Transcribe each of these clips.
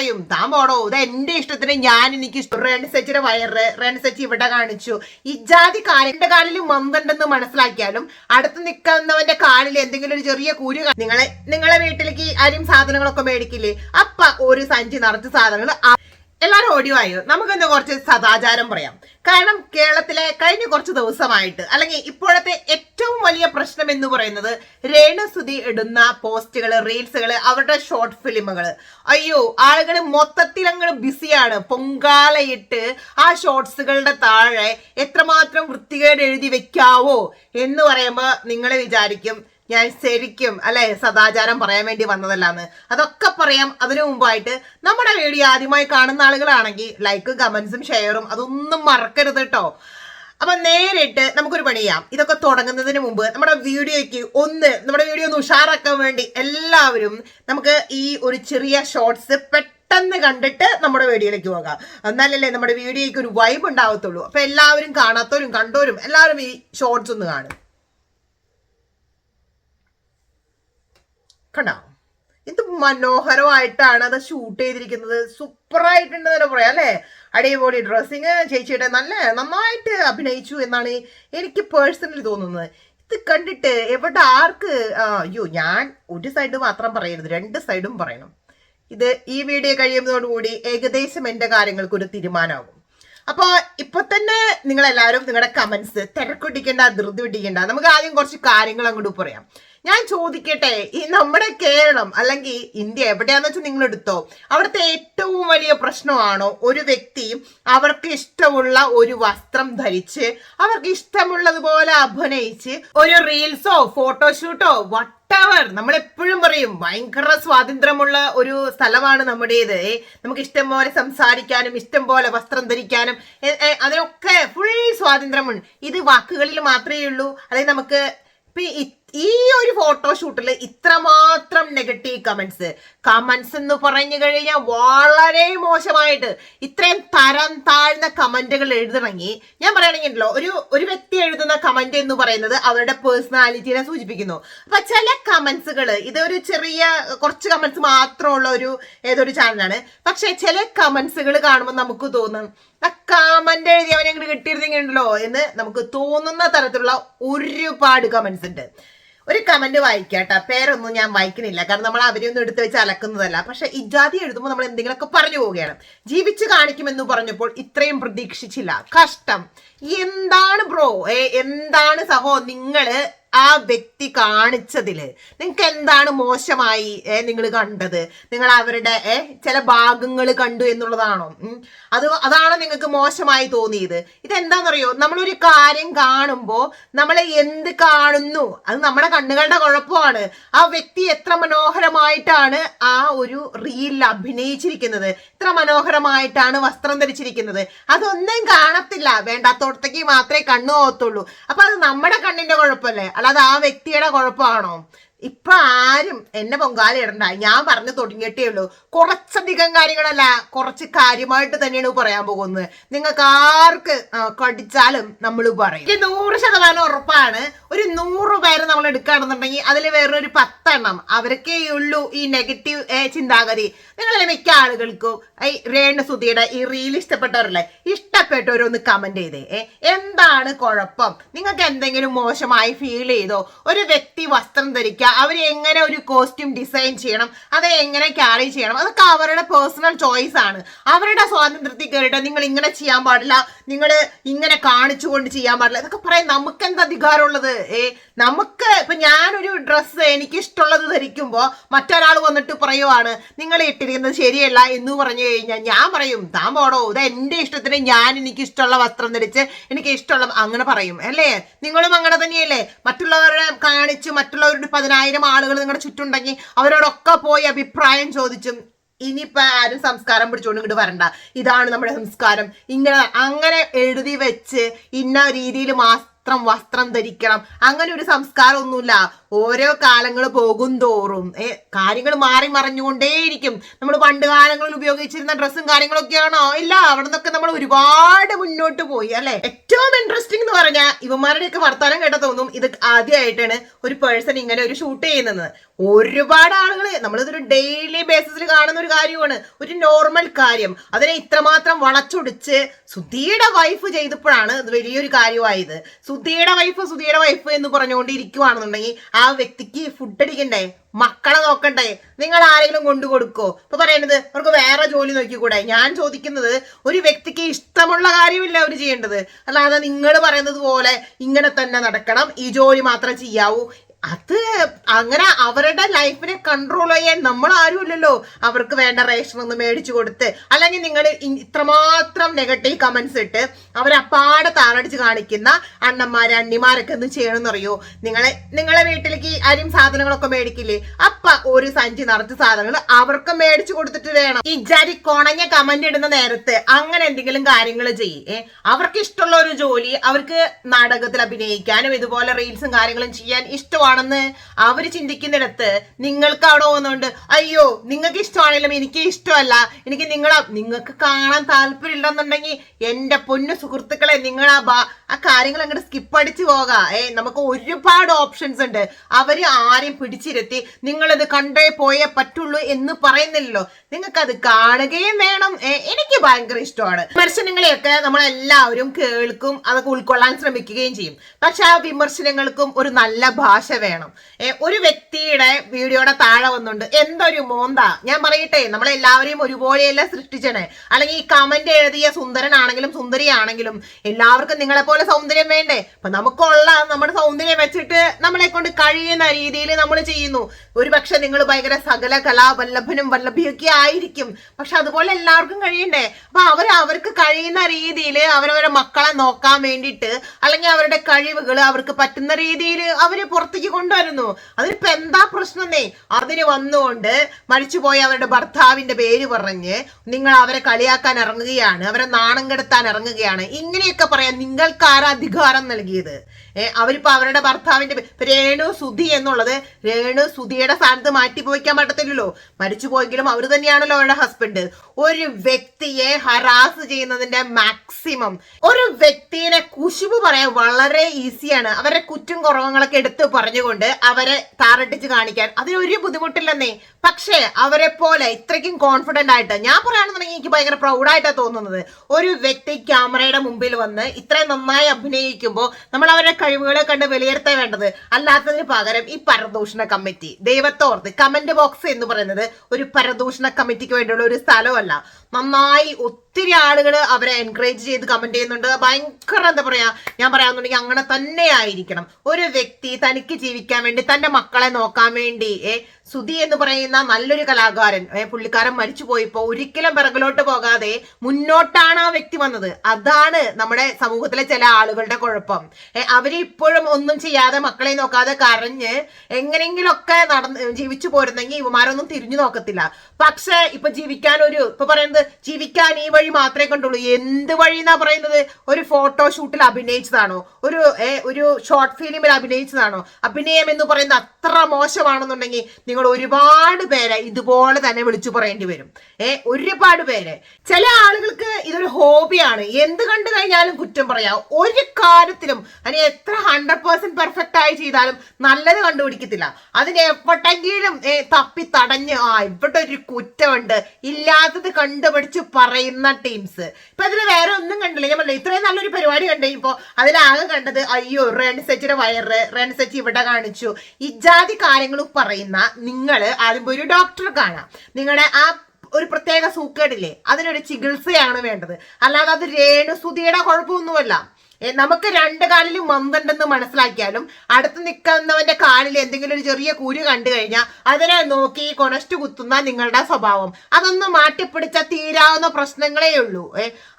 പറയും താൻ പോടോ ഇത് എന്റെ ഇഷ്ടത്തിന് ഞാൻ എനിക്ക് ഇഷ്ടം. റേണുസച്ചിയുടെ വയറ് റേണുസച്ചി ഇവിടെ കാണിച്ചു. ഇജാതി കാലിന്റെ കാലിൽ മന്തുണ്ടെന്ന് മനസ്സിലാക്കിയാലും അടുത്ത് നിൽക്കുന്നവന്റെ കാലിൽ എന്തെങ്കിലും ഒരു ചെറിയ കുരു നിങ്ങളെ നിങ്ങളെ വീട്ടിലേക്ക് ആരും സാധനങ്ങളൊക്കെ മേടിക്കില്ലേ? അപ്പ ഒരു സഞ്ചി നിറച്ച് സാധനങ്ങൾ എല്ലാരും ഓടിയോ നമുക്കൊന്ന് കുറച്ച് സദാചാരം പറയാം. കാരണം കേരളത്തിലെ കഴിഞ്ഞ കുറച്ച് ദിവസമായിട്ട് അല്ലെങ്കിൽ ഇപ്പോഴത്തെ ഏറ്റവും എന്ന് പറയുന്നത് രേണുസുതി ഇടുന്ന പോസ്റ്റുകൾ റീൽസുകൾ അവരുടെ ഷോർട്ട് ഫിലിമുകൾ അയ്യോ ആളുകൾ മൊത്തത്തിൽ അങ്ങ് ബിസിയാണ്. പൊങ്കാലയിട്ട് ആ ഷോർട്സുകളുടെ താഴെ എത്രമാത്രം വൃത്തികേട് എഴുതി വെക്കാവോ എന്ന് പറയുമ്പോൾ നിങ്ങൾ വിചാരിക്കും ഞാൻ ശരിക്കും അല്ലെ സദാചാരം പറയാൻ വേണ്ടി വന്നതല്ലാന്ന്. അതൊക്കെ പറയാം. അതിനു മുമ്പായിട്ട് നമ്മുടെ വീഡിയോ ആദ്യമായി കാണുന്ന ആളുകളാണെങ്കിൽ ലൈക്ക് കമന്റ്സും ഷെയറും അതൊന്നും മറക്കരുത് കേട്ടോ അപ്പൊ നേരിട്ട് നമുക്കൊരു പണി ചെയ്യാം. ഇതൊക്കെ തുടങ്ങുന്നതിന് മുമ്പ് നമ്മുടെ വീഡിയോയ്ക്ക് ഒന്ന് നമ്മുടെ വീഡിയോ ഒന്ന് ഉഷാറാക്കാൻ വേണ്ടി എല്ലാവരും നമുക്ക് ഈ ഒരു ചെറിയ ഷോർട്സ് പെട്ടെന്ന് കണ്ടിട്ട് നമ്മുടെ വീഡിയോയിലേക്ക് പോകാം. എന്നാലല്ലേ നമ്മുടെ വീഡിയോയ്ക്ക് ഒരു വൈബ് ഉണ്ടാവത്തുള്ളൂ. അപ്പൊ എല്ലാവരും കാണാത്തവരും കണ്ടോരും എല്ലാവരും ഈ ഷോർട്സ് ഒന്ന് കാണും. കണ്ടോ? മനോഹരമായിട്ടാണ് അത് ഷൂട്ട് ചെയ്തിരിക്കുന്നത്. സൂപ്പർ ആയിട്ടുണ്ട് തന്നെ പറയാം അല്ലേ? അടിപൊളി ഡ്രസ്സിങ് ചേച്ചിയുടെ നല്ല നന്നായിട്ട് അഭിനയിച്ചു എന്നാണ് എനിക്ക് പേഴ്സണലി തോന്നുന്നത്. ഇത് കണ്ടിട്ട് എവിടെ ആർക്ക് അയ്യോ ഞാൻ ഒരു സൈഡ് മാത്രം പറയരുത് രണ്ട് സൈഡും പറയണം. ഇത് ഈ വീഡിയോ കഴിയുന്നതോടുകൂടി ഏകദേശം എന്റെ കാര്യങ്ങൾക്ക് ഒരു തീരുമാനമാകും. അപ്പോൾ ഇപ്പൊ തന്നെ നിങ്ങൾ എല്ലാവരും നിങ്ങളുടെ കമന്റ്സ് തിരക്കൊട്ടിക്കേണ്ട ധൃതി പിടിക്കേണ്ട നമുക്ക് ആദ്യം കുറച്ച് കാര്യങ്ങൾ അങ്ങോട്ട് പറയാം. ഞാൻ ചോദിക്കട്ടെ ഈ നമ്മുടെ കേരളം അല്ലെങ്കിൽ ഇന്ത്യ എവിടെയാന്ന് വെച്ചാൽ നിങ്ങൾ എടുത്തോ അവിടുത്തെ ഏറ്റവും വലിയ പ്രശ്നമാണോ ഒരു വ്യക്തി അവർക്ക് ഇഷ്ടമുള്ള ഒരു വസ്ത്രം ധരിച്ച് അവർക്ക് ഇഷ്ടമുള്ളതുപോലെ അഭിനയിച്ച് ഒരു റീൽസോ ഫോട്ടോഷൂട്ടോ വട്ടവർ നമ്മൾ എപ്പോഴും പറയും ഭയങ്കര സ്വാതന്ത്ര്യമുള്ള ഒരു സ്ഥലമാണ് നമ്മുടേത്. നമുക്ക് ഇഷ്ടം പോലെ സംസാരിക്കാനും ഇഷ്ടം പോലെ വസ്ത്രം ധരിക്കാനും അതിനൊക്കെ ഫുൾ സ്വാതന്ത്ര്യമുണ്ട്. ഇത് വാക്കുകളിൽ മാത്രമേ ഉള്ളൂ. അതായത് നമുക്ക് ഇപ്പൊ ഈ- ഒരു ഫോട്ടോഷൂട്ടിൽ ഇത്രമാത്രം നെഗറ്റീവ് കമന്റ്സ് കമന്റ്സ് എന്ന് പറഞ്ഞു കഴിഞ്ഞാൽ വളരെ മോശമായിട്ട് ഇത്രയും തരം താഴ്ന്ന കമന്റുകൾ എഴുതണമെങ്കിൽ ഞാൻ പറയുകയാണെങ്കിലോ ഒരു ഒരു വ്യക്തി എഴുതുന്ന കമന്റ് എന്ന് പറയുന്നത് അവരുടെ പേഴ്സണാലിറ്റിനെ സൂചിപ്പിക്കുന്നു. അപ്പൊ ചില കമന്റ്സുകൾ ഇതൊരു ചെറിയ കുറച്ച് കമന്റ്സ് മാത്രമുള്ള ഒരു ഏതൊരു ചാനലാണ് പക്ഷെ ചില കമന്റ്സുകൾ കാണുമ്പോൾ നമുക്ക് തോന്നും കമന്റ് എഴുതി അവനെ കിട്ടിയിരുന്നെങ്കിലോ എന്ന് നമുക്ക് തോന്നുന്ന തരത്തിലുള്ള ഒരുപാട് കമന്റ്സ് ഉണ്ട്. ഒരു കമന്റ് വായിക്കാട്ടോ. പേരൊന്നും ഞാൻ വായിക്കുന്നില്ല കാരണം നമ്മൾ അവരെയൊന്നും എടുത്തു വെച്ച് അലക്കുന്നതല്ല. പക്ഷെ ഇജാതി എഴുതുമ്പോൾ നമ്മൾ എന്തെങ്കിലുമൊക്കെ പറഞ്ഞു പോവുകയാണ്. ജീവിച്ചു കാണിക്കുമെന്ന് പറഞ്ഞപ്പോൾ ഇത്രയും പ്രതീക്ഷിച്ചില്ല. കഷ്ടം. എന്താണ് ബ്രോ എന്താണ് സഹോ? നിങ്ങൾ ആ വ്യക്തി കാണിച്ചതിൽ നിങ്ങൾക്ക് എന്താണ് മോശമായി നിങ്ങൾ കണ്ടത്? നിങ്ങൾ അവരുടെ ചില ഭാഗങ്ങൾ കണ്ടു എന്നുള്ളതാണോ. അത് അതാണ് നിങ്ങൾക്ക് മോശമായി തോന്നിയത്. ഇതെന്താണെന്നറിയോ നമ്മളൊരു കാര്യം കാണുമ്പോൾ നമ്മൾ എന്ത് കാണുന്നു? അത് നമ്മുടെ കണ്ണുകളുടെ കുഴപ്പമാണ്. ആ വ്യക്തി എത്ര മനോഹരമായിട്ടാണ് ആ ഒരു റീലിൽ അഭിനയിച്ചിരിക്കുന്നത്. എത്ര മനോഹരമായിട്ടാണ് വസ്ത്രം ധരിച്ചിരിക്കുന്നത്. അതൊന്നും കാണത്തില്ല. വേണ്ടാത്തോടത്തേക്ക് മാത്രമേ കണ്ണു പോകത്തുള്ളൂ. അപ്പൊ അത് നമ്മുടെ കണ്ണിന്റെ കുഴപ്പമല്ലേ? അല്ലാതെ ആ വ്യക്തിയുടെ കുഴപ്പമാണോ? ഇപ്പൊ ആരും എന്നെ പൊങ്കാല ഇടണ്ട. ഞാൻ പറഞ്ഞു തുടങ്ങിയിട്ടേ ഉള്ളൂ. കുറച്ചധികം കാര്യങ്ങളല്ല കുറച്ച് കാര്യമായിട്ട് തന്നെയാണ് പറയാൻ പോകുന്നത്. നിങ്ങൾക്ക് ആർക്ക് കടിച്ചാലും നമ്മൾ പറയും. നൂറ് ശതമാനം ഉറപ്പാണ്. ഒരു നൂറ് പേര് നമ്മൾ എടുക്കുകയാണെന്നുണ്ടെങ്കിൽ അതിൽ വേറൊരു പത്തെണ്ണം അവർക്കേ ഉള്ളൂ ഈ നെഗറ്റീവ് ചിന്താഗതി. നിങ്ങളെ മിക്ക ആളുകൾക്കും ഈ രേണുസുതിയുടെ ഈ റീൽ ഇഷ്ടപ്പെട്ടവരല്ലേ ഇഷ്ടപ്പെട്ടവരൊന്ന് കമന്റ് ചെയ്തേ. എന്താണ് കുഴപ്പം? നിങ്ങൾക്ക് എന്തെങ്കിലും മോശമായി ഫീൽ ചെയ്തോ? ഒരു വ്യക്തി വസ്ത്രം ധരിക്കുക അവർ എങ്ങനെ ഒരു കോസ്റ്റ്യൂം ഡിസൈൻ ചെയ്യണം? അത് എങ്ങനെ ക്യാരി ചെയ്യണം? അതൊക്കെ അവരുടെ പേഴ്സണൽ ചോയ്സ് ആണ്. അവരുടെ സ്വാതന്ത്ര്യത്തിൽ കയറിയിട്ട് നിങ്ങൾ ഇങ്ങനെ ചെയ്യാൻ പാടില്ല. നിങ്ങൾ ഇങ്ങനെ കാണിച്ചുകൊണ്ട് ചെയ്യാൻ പാടില്ല. ഇതൊക്കെ പറയാൻ നമുക്ക് എന്ത് അധികാരമുള്ളത്? ഏ നമുക്ക് ഇപ്പൊ ഞാനൊരു ഡ്രസ്സ് എനിക്ക് ഇഷ്ടമുള്ളത് ധരിക്കുമ്പോൾ മറ്റൊരാൾ വന്നിട്ട് പറയുവാണ് നിങ്ങൾ ഇട്ടിരിക്കുന്നത് ശരിയല്ല എന്ന് പറഞ്ഞു കഴിഞ്ഞാൽ ഞാൻ പറയും താൻ പോടോ ഇത് എന്റെ ഇഷ്ടത്തിന് ഞാൻ എനിക്ക് ഇഷ്ടമുള്ള വസ്ത്രം ധരിച്ച് എനിക്ക് ഇഷ്ടമുള്ള അങ്ങനെ പറയും അല്ലേ? നിങ്ങളും അങ്ങനെ തന്നെയല്ലേ? മറ്റുള്ളവരെ കാണിച്ച് മറ്റുള്ളവരുടെ പതിനായിരം ആളുകൾ നിങ്ങളുടെ ചുറ്റുണ്ടെങ്കിൽ അവരോടൊക്കെ പോയി അഭിപ്രായം ചോദിച്ചും ഇനിയിപ്പോൾ ആരും സംസ്കാരം പിടിച്ചുകൊണ്ട് ഇങ്ങോട്ട് വരണ്ട. ഇതാണ് നമ്മുടെ സംസ്കാരം. ഇങ്ങനെ അങ്ങനെ എഴുതി വെച്ച് ഇന്ന രീതിയിൽ മാത്രം വസ്ത്രം ധരിക്കണം. അങ്ങനെ ഒരു സംസ്കാരം ഒന്നുമില്ല ഓരോ കാലങ്ങൾ പോകും തോറും. ഏ കാര്യങ്ങൾ മാറി മറിഞ്ഞുകൊണ്ടേയിരിക്കും. നമ്മൾ പണ്ട് കാലങ്ങളിൽ ഉപയോഗിച്ചിരുന്ന ഡ്രസ്സും കാര്യങ്ങളൊക്കെയാണോ? ഇല്ല അവിടെ നിന്നൊക്കെ നമ്മൾ ഒരുപാട് മുന്നോട്ട് പോയി അല്ലെ? ഏറ്റവും ഇൻട്രസ്റ്റിംഗ് എന്ന് പറഞ്ഞാൽ ഇവന്മാരുടെയൊക്കെ വർത്താനം കേട്ട തോന്നും ഇത് ആദ്യമായിട്ടാണ് ഒരു പേഴ്സൺ ഇങ്ങനെ ഒരു ഷൂട്ട് ചെയ്യുന്നത്. ഒരുപാട് ആളുകൾ നമ്മളിതൊരു ഡെയിലി ബേസിസിൽ കാണുന്ന ഒരു കാര്യമാണ്. ഒരു നോർമൽ കാര്യം. അതിനെ ഇത്രമാത്രം വളച്ചൊടിച്ച് സുധിയുടെ വൈഫ് ചെയ്തപ്പോഴാണ് ഇത് വലിയൊരു കാര്യമായത്. സുധിയുടെ വൈഫ് സുധിയുടെ വൈഫ് എന്ന് പറഞ്ഞുകൊണ്ട് ഇരിക്കുവാണെന്നുണ്ടെങ്കിൽ ആ വ്യക്തിക്ക് ഫുഡ് അടിക്കണ്ടേ? മക്കളെ നോക്കണ്ടേ? നിങ്ങൾ ആരെങ്കിലും കൊണ്ടു കൊടുക്കോ? ഇപ്പൊ പറയുന്നത് അവർക്ക് വേറെ ജോലി നോക്കിക്കൂടെ? ഞാൻ ചോദിക്കുന്നത് ഒരു വ്യക്തിക്ക് ഇഷ്ടമുള്ള കാര്യമില്ല അവർ ചെയ്യേണ്ടത്. അല്ലാതെ നിങ്ങൾ പറയുന്നത് പോലെ ഇങ്ങനെ തന്നെ നടക്കണം. ഈ ജോലി മാത്രം ചെയ്യാവൂ. അത് അങ്ങനെ അവരുടെ ലൈഫിനെ കൺട്രോൾ ചെയ്യാൻ നമ്മൾ ആരുമില്ലല്ലോ അവർക്ക് വേണ്ട റേഷൻ ഒന്ന് മേടിച്ചു കൊടുത്ത് അല്ലെങ്കിൽ നിങ്ങൾ ഇത്രമാത്രം നെഗറ്റീവ് കമന്റ്സ് ഇട്ട് അവരപ്പാടെ താറടിച്ച് കാണിക്കുന്ന അണ്ണന്മാരെ അണ്ണിമാരൊക്കെ എന്ത് ചെയ്യണമെന്ന് അറിയോ നിങ്ങളെ നിങ്ങളെ വീട്ടിലേക്ക് ആരും സാധനങ്ങളൊക്കെ മേടിക്കില്ലേ? അപ്പ ഒരു സഞ്ചി നിറച്ച സാധനങ്ങൾ അവർക്ക് മേടിച്ചു കൊടുത്തിട്ട് വേണം. ഈ ജരി കൊണഞ്ഞ കമന്റ് ഇടുന്ന നേരത്ത് അങ്ങനെ എന്തെങ്കിലും കാര്യങ്ങൾ ചെയ്യേ. അവർക്ക് ഇഷ്ടമുള്ള ഒരു ജോലി അവർക്ക് നാടകത്തിൽ അഭിനയിക്കാനും ഇതുപോലെ റീൽസും കാര്യങ്ങളും ചെയ്യാൻ ഇഷ്ടമാണെന്ന് അവർ ചിന്തിക്കുന്നിടത്ത് നിങ്ങൾക്ക് അവിടെ പോകുന്നുണ്ട്. അയ്യോ നിങ്ങൾക്ക് ഇഷ്ടമാണെങ്കിലും എനിക്ക് ഇഷ്ടമല്ല. എനിക്ക് നിങ്ങളെ നിങ്ങൾക്ക് കാണാൻ താല്പര്യമില്ലെന്നുണ്ടെങ്കിൽ എന്റെ പൊന്നു സുഹൃത്തുക്കളെ നിങ്ങൾ ആ ആ കാര്യങ്ങൾ അങ്ങോട്ട് സ്കിപ്പ് അടിച്ച് പോകാം. ഏ നമുക്ക് ഒരുപാട് ഓപ്ഷൻസ് ഉണ്ട്. അവർ ആരെയും പിടിച്ചിരുത്തി നിങ്ങളത് കണ്ടേ പോയേ പറ്റുള്ളൂ എന്ന് പറയുന്നില്ലല്ലോ. നിങ്ങൾക്കത് കാണുകയും വേണം. എനിക്ക് ഭയങ്കര ഇഷ്ടമാണ്. വിമർശനങ്ങളെയൊക്കെ നമ്മളെല്ലാവരും കേൾക്കും അതൊക്കെ ഉൾക്കൊള്ളാൻ ശ്രമിക്കുകയും ചെയ്യും. പക്ഷെ ആ വിമർശനങ്ങൾക്കും ഒരു നല്ല ഭാഷ വേണം. ഒരു വ്യക്തിയുടെ വീഡിയോയുടെ താഴെ വന്നുണ്ട്. എന്തൊരു മോന്ത? ഞാൻ പറയട്ടെ നമ്മളെല്ലാവരെയും ഒരുപോലെയല്ല സൃഷ്ടിച്ചണേ. അല്ലെങ്കിൽ ഈ കമന്റ് എഴുതിയ സുന്ദരനാണെങ്കിലും സുന്ദരിയാണെങ്കിലും എല്ലാവർക്കും നിങ്ങളെ പോലെ സൗന്ദര്യം വേണ്ടേ? അപ്പൊ നമുക്കുള്ള നമ്മുടെ സൗന്ദര്യം വെച്ചിട്ട് നമ്മളെ കൊണ്ട് കഴിയുന്ന രീതിയിൽ നമ്മൾ ചെയ്യുന്നു. ഒരു പക്ഷെ നിങ്ങൾ ഭയങ്കര സകല കലാവല്ലഭനും വല്ലഭിയൊക്കെ ആയിരിക്കും. പക്ഷെ അതുപോലെ എല്ലാവർക്കും കഴിയണ്ടേ? അപ്പൊ അവർ അവർക്ക് കഴിയുന്ന രീതിയിൽ അവരവരുടെ മക്കളെ നോക്കാൻ വേണ്ടിയിട്ട് അല്ലെങ്കിൽ അവരുടെ കഴിവുകൾ അവർക്ക് പറ്റുന്ന രീതിയിൽ അവർ പുറത്തേക്ക് കൊണ്ടുവരുന്നു. അതിനിപ്പോ എന്താ പ്രശ്നമേ അതിന് വന്നുകൊണ്ട് മരിച്ചുപോയ അവരുടെ ഭർത്താവിന്റെ പേര് പറഞ്ഞ് നിങ്ങൾ അവരെ കളിയാക്കാൻ ഇറങ്ങുകയാണ് അവരെ നാണം കെടുത്താൻ ഇറങ്ങുകയാണ്. ഇങ്ങനെയൊക്കെ പറയാൻ നിങ്ങൾക്ക് ആരാ അധികാരം നൽകിയത്? ഏഹ് അവരിപ്പോ അവരുടെ ഭർത്താവിന്റെ രേണു സുധി എന്നുള്ളത് രേണു സുധിയുടെ സ്ഥാനത്ത് മാറ്റി പോയിക്കാൻ പറ്റത്തില്ലല്ലോ. മരിച്ചു പോയെങ്കിലും അവർ തന്നെയാണല്ലോ അവരുടെ ഹസ്ബൻഡ് ഒരു വ്യക്തിയെ ഹറാസ് ചെയ്യുന്നതിന്റെ മാക്സിമം ഒരു വ്യക്തിയെ കുശുബ് പറയാൻ വളരെ ഈസിയാണ് അവരുടെ കുറ്റും കുറവങ്ങളൊക്കെ എടുത്ത് പറഞ്ഞുകൊണ്ട് അവരെ താറട്ടിച്ച് കാണിക്കാൻ അതിനൊരു ബുദ്ധിമുട്ടില്ലെന്നേ. പക്ഷേ അവരെ പോലെ ഇത്രയ്ക്കും കോൺഫിഡന്റ് ആയിട്ട് ഞാൻ പറയുകയാണെന്നുണ്ടെങ്കിൽ എനിക്ക് ഭയങ്കര പ്രൗഡായിട്ടാണ് തോന്നുന്നത്. ഒരു വ്യക്തി ക്യാമറയുടെ മുമ്പിൽ വന്ന് ഇത്രയും നന്നായി അഭിനയിക്കുമ്പോൾ നമ്മൾ അവരുടെ കഴിവുകളെ കണ്ട് വിലയിരുത്താൻ വേണ്ടത്. അല്ലാത്തതിന് പകരം ഈ പരദൂഷണ കമ്മിറ്റി ദൈവത്തോർത്ത് കമന്റ് ബോക്സ് എന്ന് പറയുന്നത് ഒരു പരദൂഷണ കമ്മിറ്റിക്ക് വേണ്ടിയുള്ള ഒരു സ്ഥലമല്ല. നന്നായി ഒത്തിരി ആളുകൾ അവരെ എൻകറേജ് ചെയ്ത് കമന്റ് ചെയ്യുന്നുണ്ട്. ഭയങ്കര എന്താ പറയാ ഞാൻ പറയാന്നുണ്ടെങ്കിൽ അങ്ങനെ തന്നെ ആയിരിക്കണം. ഒരു വ്യക്തി തനിക്ക് ജീവിക്കാൻ വേണ്ടി തന്റെ മക്കളെ നോക്കാൻ വേണ്ടി സുധി എന്ന് പറയുന്ന നല്ലൊരു കലാകാരൻ. പുള്ളിക്കാരൻ മരിച്ചു പോയിപ്പോ ഒരിക്കലും പിറകിലോട്ട് പോകാതെ മുന്നോട്ടാണ് ആ വ്യക്തി വന്നത്. അതാണ് നമ്മുടെ സമൂഹത്തിലെ ചില ആളുകളുടെ കുഴപ്പം. അവർ ഇപ്പോഴും ഒന്നും ചെയ്യാതെ മക്കളെ നോക്കാതെ കരഞ്ഞ് എങ്ങനെയെങ്കിലൊക്കെ നടന്ന് ജീവിച്ചു പോരുന്നെങ്കിൽ ഇവമാരൊന്നും തിരിഞ്ഞു നോക്കത്തില്ല. പക്ഷെ ഇപ്പൊ ജീവിക്കാൻ ഒരു ഇപ്പൊ പറയുന്നത് ജീവിക്കാൻ ഈ വഴി മാത്രമേ കണ്ടുള്ളൂ. എന്ത് വഴി എന്നാ പറയുന്നത്? ഒരു ഫോട്ടോഷൂട്ടിൽ അഭിനയിച്ചതാണോ? ഒരു ഒരു ഷോർട്ട് ഫിലിമിൽ അഭിനയിച്ചതാണോ? അഭിനയം എന്ന് പറയുന്നത് അത്ര മോശമാണെന്നുണ്ടെങ്കിൽ നിങ്ങൾ ഒരുപാട് പേരെ ഇതുപോലെ തന്നെ വിളിച്ചു പറയേണ്ടി വരും. ഏ ഒരുപാട് പേരെ. ചില ആളുകൾക്ക് ഇതൊരു ഹോബിയാണ്. എന്ത് കണ്ടു കഴിഞ്ഞാലും കുറ്റം പറയാം. ഒരു കാര്യത്തിലും അതിന് എത്ര ഹൺഡ്രഡ് പേഴ്സെന്റ് പെർഫെക്റ്റ് ആയി ചെയ്താലും നല്ലത് കണ്ടുപിടിക്കത്തില്ല. അതിന് എപ്പോട്ടെങ്കിലും തപ്പി തടഞ്ഞ് ആ ഇവിടെ ഒരു കുറ്റമുണ്ട്. ഇല്ലാത്തത് കണ്ടുപിടിച്ച് പറയുന്ന ടീംസ് ഇപ്പൊ അതിൽ വേറെ ഒന്നും കണ്ടില്ല. ഞാൻ പറഞ്ഞു ഇത്രയും നല്ലൊരു പരിപാടി കണ്ടു ഇപ്പോ അതിലാകെ കണ്ടത് അയ്യോ റൺസച്ചിയുടെ വയറ് റൺസച്ചി ഇവിടെ കാണിച്ചു. ഇജാതി കാര്യങ്ങളും പറയുന്ന നിങ്ങൾ ആദ്യം ഒരു ഡോക്ടറെ കാണാം. നിങ്ങളുടെ ആ ഒരു പ്രത്യേക സൂക്കേടില്ലേ? അതിനൊരു ചികിത്സയാണ് വേണ്ടത്. അല്ലാതെ അത് രേണുസുതിയുടെ കുഴപ്പമൊന്നുമല്ല. നമുക്ക് രണ്ട് കാലിലും മന്തുണ്ടെന്ന് മനസ്സിലാക്കിയാലും അടുത്ത് നിൽക്കുന്നവന്റെ കാലിൽ എന്തെങ്കിലും ഒരു ചെറിയ കുരു കണ്ടു കഴിഞ്ഞാൽ അതിനെ നോക്കി കൊണസ്റ്റ് കുത്തുന്ന നിങ്ങളുടെ സ്വഭാവം. അതൊന്ന് മാറ്റിപ്പിടിച്ച തീരാവുന്ന പ്രശ്നങ്ങളേ ഉള്ളൂ.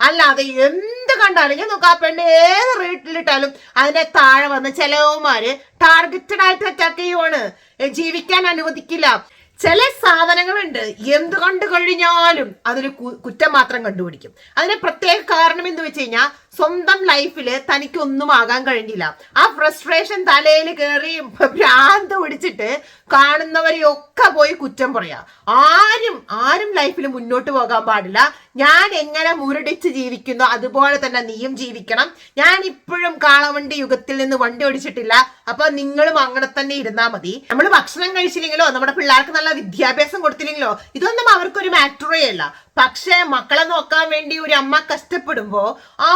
അല്ലാതെ എന്ത് കണ്ടാലും ഞാൻ നോക്കാം ആ പെണ്ണ് ഏത് റേറ്റിലിട്ടാലും അതിനെ താഴെ വന്ന് ചിലവന്മാര് ടാർഗറ്റഡ് ആയിട്ട് അറ്റാക്ക് ചെയ്യുവാണ്. ജീവിക്കാൻ അനുവദിക്കില്ല. ചില സാധനങ്ങളുണ്ട്. എന്ത് കണ്ടു കഴിഞ്ഞാലും അതിന് കുറ്റം മാത്രം കണ്ടുപിടിക്കും. അതിന് പ്രത്യേക കാരണം എന്ന് വെച്ച് കഴിഞ്ഞാൽ സ്വന്തം ലൈഫിൽ തനിക്കൊന്നും ആകാൻ കഴിഞ്ഞില്ല. ആ ഫ്രസ്ട്രേഷൻ തലയിൽ കയറി ഭ്രാന്ത് പിടിച്ചിട്ട് കാണുന്നവരെയൊക്കെ പോയി കുറ്റം പറയാ. ആരും ആരും ലൈഫിൽ മുന്നോട്ട് പോകാൻ പാടില്ല. ഞാൻ എങ്ങനെ മുരടിച്ച് ജീവിക്കുന്നു അതുപോലെ തന്നെ നീയും ജീവിക്കണം. ഞാൻ ഇപ്പോഴും കാളവണ്ടി യുഗത്തിൽ നിന്ന് വണ്ടി ഓടിച്ചിട്ടില്ല. അപ്പൊ നിങ്ങളും അങ്ങനെ തന്നെ ഇരുന്നാ മതി. നമ്മൾ ഭക്ഷണം കഴിച്ചില്ലെങ്കിലോ നമ്മുടെ പിള്ളേർക്ക് നല്ല വിദ്യാഭ്യാസം കൊടുത്തില്ലെങ്കിലോ ഇതൊന്നും അവർക്കൊരു മാറ്ററേ അല്ല. പക്ഷേ മക്കളെ നോക്കാൻ വേണ്ടി ഒരു അമ്മ കഷ്ടപ്പെടുമ്പോ ആ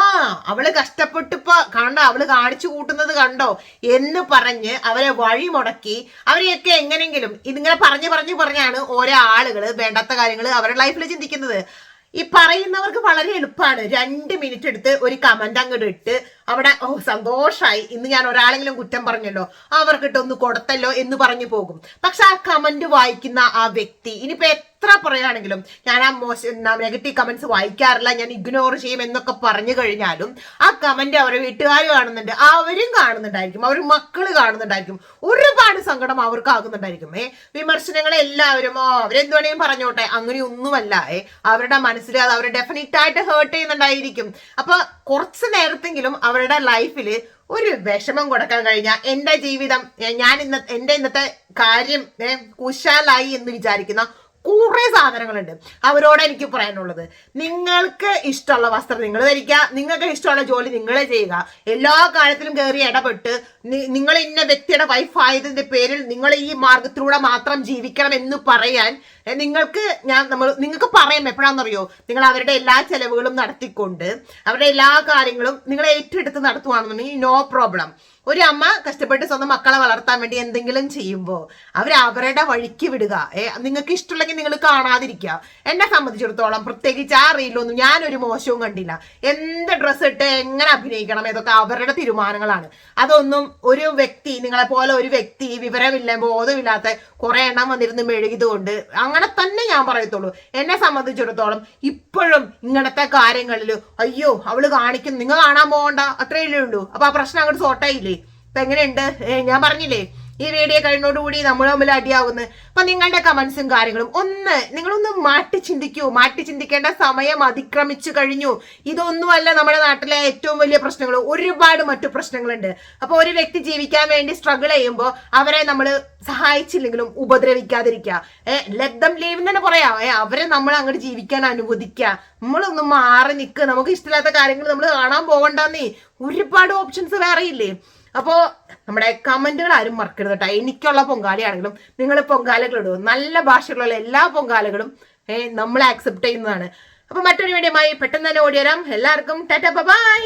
അവൾ കഷ്ടപ്പെട്ടിപ്പോ കണ്ടോ അവൾ കാണിച്ചു കൂട്ടുന്നത് കണ്ടോ എന്ന് പറഞ്ഞ് അവരെ വഴി മുടക്കി അവരെയൊക്കെ എങ്ങനെങ്കിലും ഇതിങ്ങനെ പറഞ്ഞു പറഞ്ഞു പറഞ്ഞാണ് ഓരോ ആളുകൾ വേണ്ടാത്ത കാര്യങ്ങൾ അവരുടെ ലൈഫിൽ ചിന്തിക്കുന്നത്. ഈ പറയുന്നവർക്ക് വളരെ എളുപ്പമാണ് രണ്ട് മിനിറ്റ് എടുത്ത് ഒരു കമന്റ് അങ്ങോട്ട് ഇട്ട് അവിടെ ഓ സന്തോഷമായി ഇന്ന് ഞാൻ ഒരാളെങ്കിലും കുറ്റം പറഞ്ഞല്ലോ. അവർക്കിട്ട് ഒന്ന് കൊടുത്തല്ലോ എന്ന് പറഞ്ഞു പോകും. പക്ഷെ ആ കമന്റ് വായിക്കുന്ന ആ വ്യക്തി ഇനിയിപ്പോ എത്ര പറയുകയാണെങ്കിലും ഞാൻ ആ മോശം നെഗറ്റീവ് കമന്റ്സ് വായിക്കാറില്ല ഞാൻ ഇഗ്നോർ ചെയ്യും എന്നൊക്കെ പറഞ്ഞു കഴിഞ്ഞാലും ആ കമന്റ് അവരെ വീട്ടുകാർ കാണുന്നുണ്ട് അവരും കാണുന്നുണ്ടായിരിക്കും അവർ മക്കൾ കാണുന്നുണ്ടായിരിക്കും. ഒരുപാട് സങ്കടം അവർക്ക് ആകുന്നുണ്ടായിരിക്കും ഏ വിമർശനങ്ങൾ എല്ലാവരും ഓ അവരെന്ത് വേണേലും പറഞ്ഞോട്ടെ. അങ്ങനെയൊന്നുമല്ല ഏ അവരുടെ മനസ്സിൽ അത് അവരെ ഡെഫിനറ്റ് ആയിട്ട് ഹേർട്ട് ചെയ്യുന്നുണ്ടായിരിക്കും. അപ്പൊ കുറച്ച് നേരത്തെങ്കിലും അവരുടെ ലൈഫിൽ ഒരു വിഷമം കൊടുക്കാൻ കഴിഞ്ഞാൽ എന്റെ ജീവിതം ഞാൻ ഇന്ന എന്റെ ഇന്നത്തെ കാര്യം കുശാലായി എന്ന് വിചാരിക്കുന്ന കുറെ സാധനങ്ങളുണ്ട്. അവരോട് എനിക്ക് പറയാനുള്ളത്. നിങ്ങൾക്ക് ഇഷ്ടമുള്ള വസ്ത്രം നിങ്ങൾ ധരിക്കുക. നിങ്ങൾക്ക് ഇഷ്ടമുള്ള ജോലി നിങ്ങളെ ചെയ്യുക. എല്ലാ കാര്യത്തിലും കയറി ഇടപെട്ട് നിങ്ങൾ ഇന്ന വ്യക്തിയുടെ വൈഫായതിന്റെ പേരിൽ നിങ്ങൾ ഈ മാർഗത്തിലൂടെ മാത്രം ജീവിക്കണം എന്ന് പറയാൻ നിങ്ങൾക്ക് ഞാൻ നമ്മൾ നിങ്ങൾക്ക് പറയാം എപ്പോഴാണെന്നറിയോ നിങ്ങൾ അവരുടെ എല്ലാ ചെലവുകളും നടത്തിക്കൊണ്ട് അവരുടെ എല്ലാ കാര്യങ്ങളും നിങ്ങളെ ഏറ്റെടുത്ത് നടത്തുവാണെന്നുണ്ടെങ്കിൽ നോ പ്രോബ്ലം ഒരു അമ്മ കഷ്ടപ്പെട്ട് സ്വന്തം മക്കളെ വളർത്താൻ വേണ്ടി എന്തെങ്കിലും ചെയ്യുമ്പോൾ അവർ അവരുടെ വഴിക്ക് വിടുക. ഏ നിങ്ങൾക്ക് ഇഷ്ടമുണ്ടെങ്കിൽ നിങ്ങൾ കാണാതിരിക്കുക. എന്നെ സംബന്ധിച്ചിടത്തോളം പ്രത്യേകിച്ച് ആ റീലൊന്നും ഞാനൊരു മോശവും കണ്ടില്ല. എന്ത് ഡ്രസ്സ് ഇട്ട് എങ്ങനെ അഭിനയിക്കണം ഇതൊക്കെ അവരുടെ തീരുമാനങ്ങളാണ്. അതൊന്നും ഒരു വ്യക്തി നിങ്ങളെ പോലെ ഒരു വ്യക്തി വിവരമില്ല ബോധമില്ലാത്ത കുറെ എണ്ണം വന്നിരുന്ന് മെഴുകിയതുകൊണ്ട് അങ്ങനെ തന്നെ ഞാൻ പറയത്തുള്ളൂ. എന്നെ സംബന്ധിച്ചിടത്തോളം ഇപ്പോഴും ഇങ്ങനത്തെ കാര്യങ്ങളിൽ അയ്യോ അവൾ കാണിക്കുന്നു. നിങ്ങൾ കാണാൻ പോകണ്ട. അത്രയല്ലേ ഉള്ളൂ. അപ്പൊ ആ പ്രശ്നം അങ്ങോട്ട് സോട്ടായില്ലേ ഇപ്പൊ എങ്ങനെയുണ്ട്? ഞാൻ പറഞ്ഞില്ലേ ഈ വീഡിയോ കഴിഞ്ഞോടുകൂടി നമ്മൾ തമ്മിൽ അടിയാവുന്നു. അപ്പൊ നിങ്ങളുടെ കമന്റ്സും കാര്യങ്ങളും ഒന്ന് നിങ്ങളൊന്ന് മാറ്റി ചിന്തിക്കൂ. മാറ്റി ചിന്തിക്കേണ്ട സമയം അതിക്രമിച്ചു കഴിഞ്ഞു. ഇതൊന്നുമല്ല നമ്മുടെ നാട്ടിലെ ഏറ്റവും വലിയ പ്രശ്നങ്ങൾ. ഒരുപാട് മറ്റു പ്രശ്നങ്ങളുണ്ട്. അപ്പൊ ഒരു വ്യക്തി ജീവിക്കാൻ വേണ്ടി സ്ട്രഗിൾ ചെയ്യുമ്പോൾ അവരെ നമ്മൾ സഹായിച്ചില്ലെങ്കിലും ഉപദ്രവിക്കാതിരിക്കുക. ഏ ലബ്ധം ലീവ് തന്നെ പറയാ. ഏ അവരെ നമ്മൾ അങ്ങോട്ട് ജീവിക്കാൻ അനുവദിക്കുക. നമ്മളൊന്ന് മാറി നിൽക്കുക നമുക്ക് ഇഷ്ടമില്ലാത്ത കാര്യങ്ങൾ നമ്മൾ കാണാൻ പോകണ്ടെന്നേ. ഒരുപാട് ഓപ്ഷൻസ് വേറെ ഇല്ലേ അപ്പോൾ നമ്മുടെ കമന്റുകൾ ആരും മറക്കരുത് കേട്ടോ. എനിക്കുള്ള പൊങ്കാലയാണെങ്കിലും നിങ്ങൾ പൊങ്കാലകൾ ഇടുക. നല്ല ഭാഷകളുള്ള എല്ലാ പൊങ്കാലകളും നമ്മൾ ആക്സെപ്റ്റ് ചെയ്യുന്നതാണ്. അപ്പോൾ മറ്റൊരു വീഡിയോമായി പെട്ടെന്ന് തന്നെ ഓടി വരാം. എല്ലാവർക്കും ടാറ്റ ബൈ